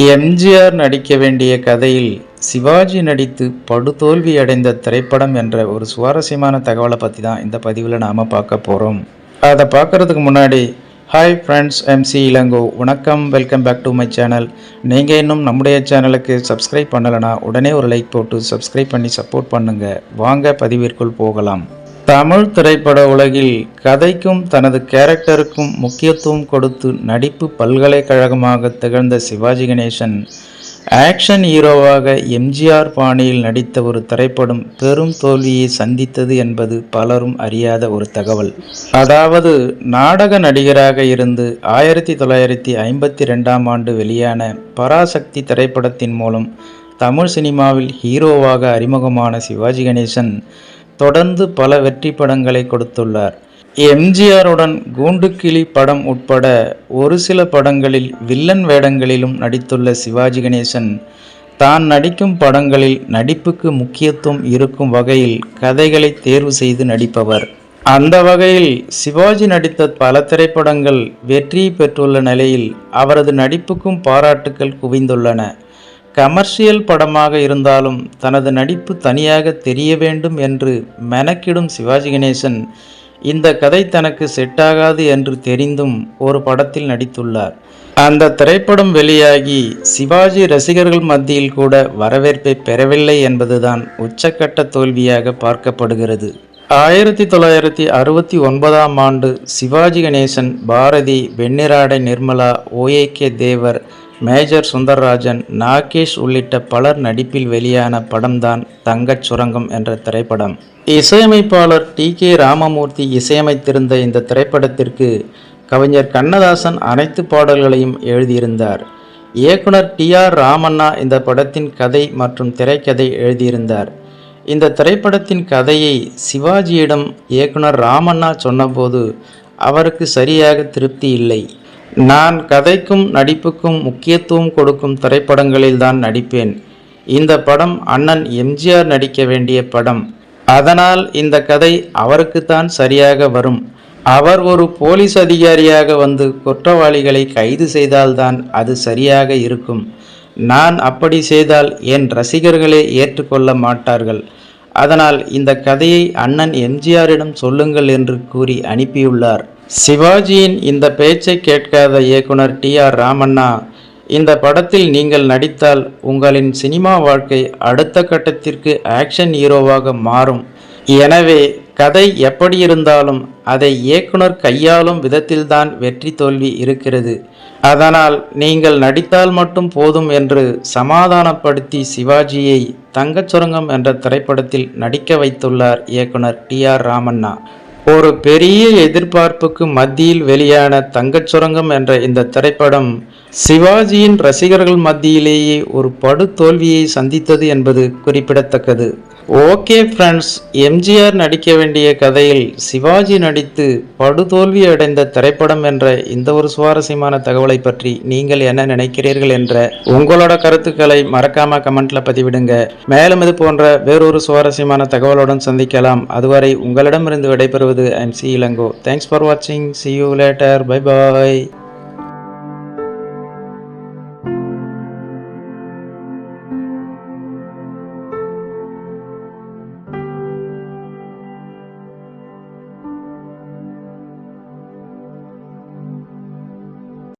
எம்ஜிஆர் நடிக்க வேண்டிய கதையில் சிவாஜி நடித்து படுதோல்வி அடைந்த திரைப்படம் என்ற ஒரு சுவாரஸ்யமான தகவலை பற்றி தான் இந்த பதிவில் நாம் பார்க்க போகிறோம் அதை பார்க்குறதுக்கு முன்னாடி ஹாய் ஃப்ரெண்ட்ஸ் எம்சி இளங்கோ வணக்கம் welcome back to my channel நீங்கள் இன்னும் நம்முடைய சேனலுக்கு சப்ஸ்கிரைப் பண்ணலைன்னா உடனே ஒரு லைக் போட்டு சப்ஸ்கிரைப் பண்ணி சப்போர்ட் பண்ணுங்கள் வாங்க பதிவிற்குள் போகலாம். தமிழ் திரைப்பட உலகில் கதைக்கும் தனது கேரக்டருக்கும் முக்கியத்துவம் கொடுத்து நடிப்பு பல்கலைக்கழகமாக திகழ்ந்த சிவாஜி கணேசன் ஆக்ஷன் ஹீரோவாக எம்ஜிஆர் பாணியில் நடித்த ஒரு திரைப்படம் பெரும் தோல்வியை சந்தித்தது என்பது பலரும் அறியாத ஒரு தகவல். அதாவது நாடக நடிகராக இருந்து ஆயிரத்தி தொள்ளாயிரத்தி ஐம்பத்தி ரெண்டாம் ஆண்டு வெளியான பராசக்தி திரைப்படத்தின் மூலம் தமிழ் சினிமாவில் ஹீரோவாக அறிமுகமான சிவாஜி கணேசன் தொடர்ந்து பல வெற்றி படங்களை கொடுத்துள்ளார். எம்ஜிஆருடன் கூண்டுக்கிளி படம் உட்பட ஒரு சில படங்களில் வில்லன் வேடங்களிலும் நடித்துள்ள சிவாஜி கணேசன் தான் நடிக்கும் படங்களில் நடிப்புக்கு முக்கியத்துவம் இருக்கும் வகையில் கதைகளை தேர்வு செய்து நடிப்பவர். அந்த வகையில் சிவாஜி நடித்த பல திரைப்படங்கள் வெற்றி பெற்றுள்ள நிலையில் அவரது நடிப்புக்கும் பாராட்டுக்கள் குவிந்துள்ளன. கமர்ஷியல் படமாக இருந்தாலும் தனது நடிப்பு தனியாக தெரிய வேண்டும் என்று மெனக்கிடும் சிவாஜி கணேசன் இந்த கதை தனக்கு செட்டாகாது என்று தெரிந்தும் ஒரு படத்தில் நடித்துள்ளார். அந்த திரைப்படம் வெளியாகி சிவாஜி ரசிகர்கள் மத்தியில் கூட வரவேற்பை பெறவில்லை என்பதுதான் உச்சக்கட்ட தோல்வியாக பார்க்கப்படுகிறது. ஆயிரத்தி தொள்ளாயிரத்தி அறுபத்தி ஒன்பதாம் ஆண்டு Sivaji Ganesan Bharathi Venniradai Nirmala O A K Thevar Major Sundarrajan Nagesh உள்ளிட்ட பலர் நடிப்பில் வெளியான படம்தான் தங்கச் சுரங்கம் என்ற திரைப்படம். இசையமைப்பாளர் டி. கே. ராமமூர்த்தி இசையமைத்திருந்த இந்த திரைப்படத்திற்கு கவிஞர் கண்ணதாசன் அனைத்து பாடல்களையும் எழுதியிருந்தார். இயக்குனர் டி. ஆர். ராமண்ணா இந்த படத்தின் கதை மற்றும் திரைக்கதை எழுதியிருந்தார். இந்த திரைப்படத்தின் கதையை சிவாஜியிடம் இயக்குனர் ராமண்ணா சொன்னபோது அவருக்கு சரியாக திருப்தி இல்லை. நான் கதைக்கும் நடிப்புக்கும் முக்கியத்துவம் கொடுக்கும் திரைப்படங்களில் தான் நடிப்பேன். இந்த படம் அண்ணன் எம்ஜிஆர் நடிக்க வேண்டிய படம். அதனால் இந்த கதை அவருக்குத்தான் சரியாக வரும். அவர் ஒரு போலீஸ் அதிகாரியாக வந்து குற்றவாளிகளை கைது செய்தால்தான் அது சரியாக இருக்கும். நான் அப்படி செய்தால் என் ரசிகர்களே ஏற்றுக்கொள்ள மாட்டார்கள். அதனால் இந்த கதையை அண்ணன் எம்ஜிஆரிடம் சொல்லுங்கள் என்று கூறி அனுப்பியுள்ளார். சிவாஜியின் இந்த பேச்சை கேட்காத இயக்குனர் டி ஆர் ராமண்ணா இந்த படத்தில் நீங்கள் நடித்தால் உங்களின் சினிமா வாழ்க்கை அடுத்த கட்டத்திற்கு ஆக்ஷன் ஹீரோவாக மாறும். எனவே கதை எப்படி இருந்தாலும் அதை இயக்குனர் கையாளும் விதத்தில்தான் வெற்றி தோல்வி இருக்கிறது. அதனால் நீங்கள் நடித்தால் மட்டும் போதும் என்று சமாதானப்படுத்தி சிவாஜியை தங்கச் சுரங்கம் என்ற திரைப்படத்தில் நடிக்க வைத்துள்ளார் இயக்குனர் டி ஆர் ராமண்ணா. ஒரு பெரிய எதிர்பார்ப்புக்கு மத்தியில் வெளியான தங்கச் சுரங்கம் என்ற இந்த திரைப்படம் சிவாஜியின் ரசிகர்கள் மத்தியிலேயே ஒரு படு தோல்வியை சந்தித்தது என்பது குறிப்பிடத்தக்கது. ஓகே ஃப்ரெண்ட்ஸ் எம்ஜிஆர் நடிக்க வேண்டிய கதையில் சிவாஜி நடித்து படுதோல்வி அடைந்த திரைப்படம் என்ற இந்த ஒரு சுவாரஸ்யமான தகவலை பற்றி நீங்கள் என்ன நினைக்கிறீர்கள் என்ற உங்களோட கருத்துக்களை மறக்காம கமெண்ட்ல பதிவிடுங்க. மேலும் இது போன்ற வேறொரு சுவாரஸ்யமான தகவலுடன் சந்திக்கலாம். அதுவரை உங்களிடமிருந்து விடைபெறுவது I'm C Elango thanks for வாட்சிங் see you later bye bye